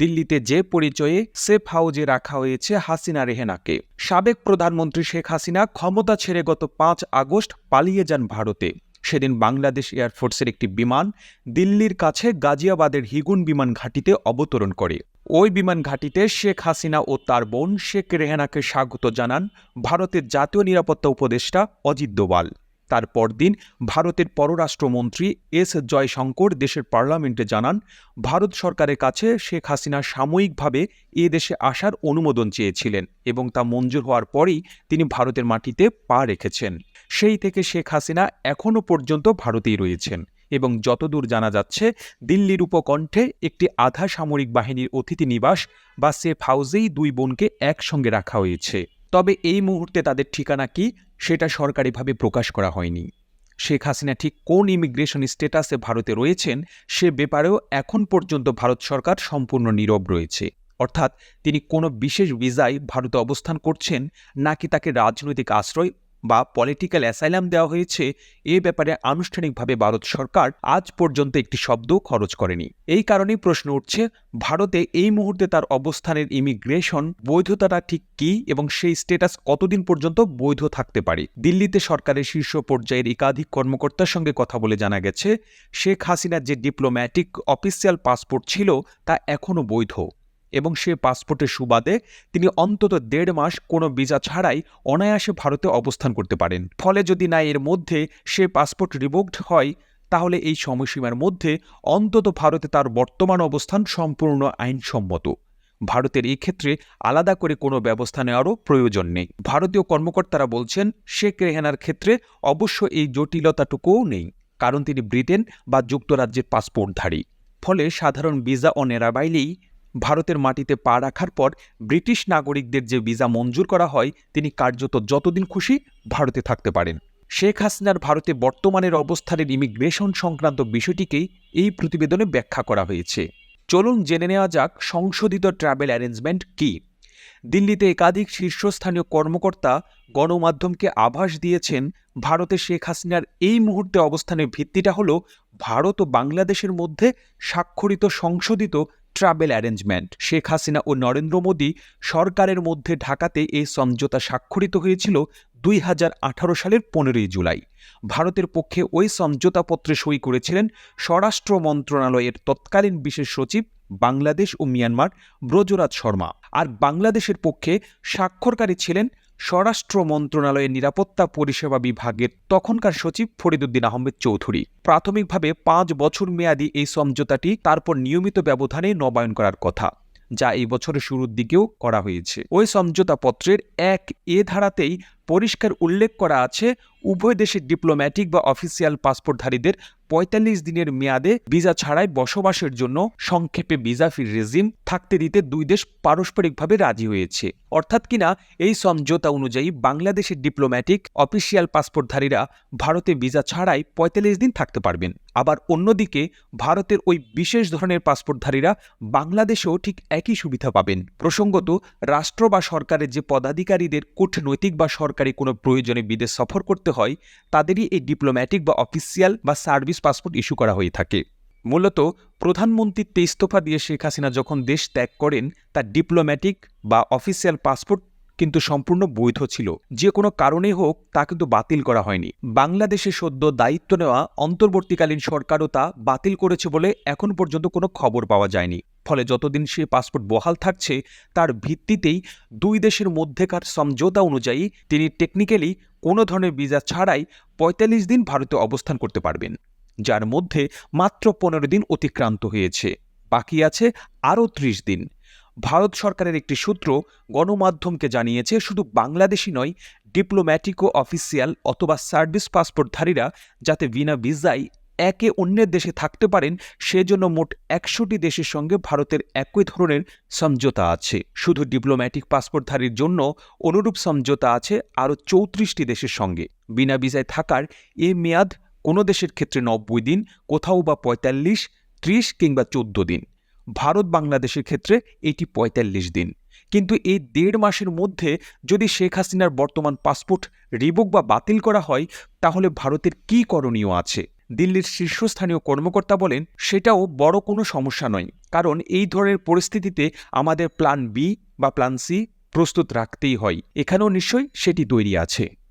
দিল্লিতে যে পরিচয়ে সেফ হাউজে রাখা হয়েছে হাসিনা রেহেনাকে। সাবেক প্রধানমন্ত্রী শেখ হাসিনা ক্ষমতা ছেড়ে গত পাঁচ আগস্ট পালিয়ে যান ভারতে। সেদিন বাংলাদেশ এয়ারফোর্সের একটি বিমান দিল্লির কাছে গাজিয়াবাদের হিগুন বিমান ঘাঁটিতে অবতরণ করে। ওই বিমান ঘাঁটিতে শেখ হাসিনা ও তার বোন শেখ রেহানাকে স্বাগত জানান ভারতের জাতীয় নিরাপত্তা উপদেষ্টা অজিত দোভাল। তার পরদিন ভারতের পররাষ্ট্রমন্ত্রী এস জয়শঙ্কর দেশের পার্লামেন্টে জানান, ভারত সরকারের কাছে শেখ হাসিনা সাময়িকভাবে এ দেশে আসার অনুমোদন চেয়েছিলেন এবং তা মঞ্জুর হওয়ার পরই তিনি ভারতের মাটিতে পা রেখেছেন। সেই থেকে শেখ হাসিনা এখনও পর্যন্ত ভারতেই রয়েছেন এবং যতদূর জানা যাচ্ছে, দিল্লির উপকণ্ঠে একটি আধা সামরিক বাহিনীর অতিথি নিবাস বা সেফ হাউসেই দুই বোনকে একসঙ্গে রাখা হয়েছে। তবে এই মুহূর্তে তাদের ঠিকানা কি সেটা সরকারিভাবে প্রকাশ করা হয়নি। শেখ হাসিনা ঠিক কোন ইমিগ্রেশন স্ট্যাটাসে ভারতে রয়েছেন সে ব্যাপারেও এখন পর্যন্ত ভারত সরকার সম্পূর্ণ নীরব রয়েছে। অর্থাৎ তিনি কোনো বিশেষ ভিসায় ভারতে অবস্থান করছেন নাকি তাকে রাজনৈতিক আশ্রয় বা পলিটিক্যাল অ্যাসাইলাম দেওয়া হয়েছে, এ ব্যাপারে আনুষ্ঠানিকভাবে ভারত সরকার আজ পর্যন্ত একটি শব্দ খরচ করেনি। এই কারণেই প্রশ্ন উঠছে, ভারতে এই মুহূর্তে তার অবস্থানের ইমিগ্রেশন বৈধতাটা ঠিক কী এবং সেই স্টেটাস কতদিন পর্যন্ত বৈধ থাকতে পারে? দিল্লিতে সরকারের শীর্ষ পর্যায়ের একাধিক কর্মকর্তার সঙ্গে কথা বলে জানা গেছে, শেখ হাসিনার যে ডিপ্লোম্যাটিক অফিসিয়াল পাসপোর্ট ছিল তা এখনও বৈধ। এবং সে পাসপোর্টের সুবাদে তিনি অন্তত দেড় মাস কোনো ভিসা ছাড়াই অনায়াসে ভারতে অবস্থান করতে পারেন। ফলে যদি না এর মধ্যে সে পাসপোর্ট রিভোকড হয়, তাহলে এই সময়সীমার মধ্যে অন্তত ভারতে তার বর্তমান অবস্থান সম্পূর্ণ আইনসম্মত। ভারতের এই ক্ষেত্রে আলাদা করে কোনো ব্যবস্থা নেওয়ারও প্রয়োজন নেই। ভারতীয় কর্মকর্তারা বলছেন, শেখ রেহানার ক্ষেত্রে অবশ্য এই জটিলতাটুকুও নেই, কারণ তিনি ব্রিটেন বা যুক্তরাজ্যের পাসপোর্টধারী। ফলে সাধারণ ভিসা ও নেরাবাইলেই ভারতের মাটিতে পা রাখার পর ব্রিটিশ নাগরিকদের যে ভিসা মঞ্জুর করা হয়, তিনি কার্যত যতদিন খুশি ভারতে থাকতে পারেন। শেখ হাসিনার ভারতে বর্তমানের অবস্থানের ইমিগ্রেশন সংক্রান্ত বিষয়টিকেই এই প্রতিবেদনে ব্যাখ্যা করা হয়েছে। চলুন জেনে নেওয়া যাক সংশোধিত ট্রাভেল অ্যারেঞ্জমেন্ট কী। দিল্লিতে একাধিক শীর্ষস্থানীয় কর্মকর্তা গণমাধ্যমকে আভাস দিয়েছেন, ভারতে শেখ হাসিনার এই মুহূর্তে অবস্থানের ভিত্তিটা হল, ভারত ও বাংলাদেশের মধ্যে স্বাক্ষরিত সংশোধিত ট্রাভেল অ্যারেঞ্জমেন্ট। শেখ হাসিনা ও নরেন্দ্র মোদী সরকারের মধ্যে ঢাকাতে এই সমঝোতা স্বাক্ষরিত হয়েছিল দুই হাজার আঠারো সালের পনেরোই জুলাই। ভারতের পক্ষে ওই সমঝোতাপত্রে সই করেছিলেন স্বরাষ্ট্র মন্ত্রণালয়ের তৎকালীন বিশেষ সচিব বাংলাদেশ ও মিয়ানমার ব্রজরাজ শর্মা। আর বাংলাদেশের পক্ষে স্বাক্ষরকারী ছিলেন স্বরাষ্ট্র মন্ত্রণালয়ের নিরাপত্তা পরিষেবা বিভাগের তখনকার সচিব ফরিদুদ্দিন আহমেদ চৌধুরী। প্রাথমিকভাবে পাঁচ বছর মেয়াদী এই সমঝোতাটি তারপর নিয়মিত ব্যবধানে নবায়ন করার কথা, যা এই বছরের শুরুর দিকেও করা হয়েছে। ওই সমঝোতাপত্রের এক এ ধারাতেই পরিষ্কার উল্লেখ করা আছে, উভয় দেশের ডিপ্লোম্যাটিক বা অফিসিয়াল পাসপোর্টধারীদের পঁয়তাল্লিশ দিনের মেয়াদে ভিসা ছাড়াই বসবাসের জন্য সংক্ষেপে ভিসা ফি রেজিম থাকতে দিতে দুই দেশ পারস্পরিকভাবে রাজি হয়েছে। অর্থাৎ কিনা এই সমঝোতা অনুযায়ী বাংলাদেশের ডিপ্লোম্যাটিক অফিসিয়াল পাসপোর্টধারীরা ভারতে ভিসা ছাড়াই পঁয়তাল্লিশ দিন থাকতে পারবেন। আবার অন্যদিকে ভারতের ওই বিশেষ ধরনের পাসপোর্টধারীরা বাংলাদেশেও ঠিক একই সুবিধা পাবেন। প্রসঙ্গত, রাষ্ট্র বা সরকারের যে পদাধিকারীদের কূটনৈতিক বা সরকারি কোনো প্রয়োজনে বিদেশ সফর করতে হয়, তাদেরই এই ডিপ্লোম্যাটিক বা অফিসিয়াল বা সার্ভিস পাসপোর্ট ইস্যু করা হয়ে থাকে। মূলত প্রধানমন্ত্রীত্বে ইস্তফা দিয়ে শেখ হাসিনা যখন দেশ ত্যাগ করেন, তার ডিপ্লোম্যাটিক বা অফিসিয়াল পাসপোর্ট কিন্তু সম্পূর্ণ বৈধ ছিল। যে কোনো কারণে হোক, তা কিন্তু বাতিল করা হয়নি। বাংলাদেশে সদ্য দায়িত্ব নেওয়া অন্তর্বর্তীকালীন সরকারও তা বাতিল করেছে বলে এখন পর্যন্ত কোনো খবর পাওয়া যায়নি। ফলে যতদিন সে পাসপোর্ট বহাল থাকছে, তার ভিত্তিতেই দুই দেশের মধ্যেকার সমঝোতা অনুযায়ী তিনি টেকনিক্যালি কোনো ধরনের ভিসা ছাড়াই পঁয়তাল্লিশ দিন ভারতে অবস্থান করতে পারবেন। যার মধ্যে মাত্র পনেরো দিন অতিক্রান্ত হয়েছে। বাকি আছে আরও ত্রিশ দিন। ভারত সরকারের একটি সূত্র গণমাধ্যমকে জানিয়েছে, শুধু বাংলাদেশি নয় ডিপ্লোম্যাটিক অফিসিয়াল অথবা সার্ভিস পাসপোর্টধারীরা যাতে বিনা ভিসায় একে অন্যের দেশে থাকতে পারেন, সেজন্য মোট একশোটি দেশের সঙ্গে ভারতের একই ধরনের সমঝোতা আছে। শুধু ডিপ্লোম্যাটিক পাসপোর্টধারীর জন্য অনুরূপ সমঝোতা আছে, আরও চৌত্রিশটি দেশের সঙ্গে। বিনা ভিসায় থাকার এ মেয়াদ কোনো দেশের ক্ষেত্রে নব্বই দিন, কোথাও বা পঁয়তাল্লিশ, ত্রিশ কিংবা চোদ্দ দিন। ভারত বাংলাদেশের ক্ষেত্রে এটি পঁয়তাল্লিশ দিন। কিন্তু এই দেড় মাসের মধ্যে যদি শেখ হাসিনার বর্তমান পাসপোর্ট রিবুক বা বাতিল করা হয়, তাহলে ভারতের কী করণীয় আছে? দিল্লির শীর্ষস্থানীয় কর্মকর্তা বলেন, সেটাও বড় কোনো সমস্যা নয়। কারণ এই ধরনের পরিস্থিতিতে আমাদের প্ল্যান বি বা প্ল্যান সি প্রস্তুত রাখতেই হয়। এখানেও নিশ্চয়ই সেটি তৈরি আছে।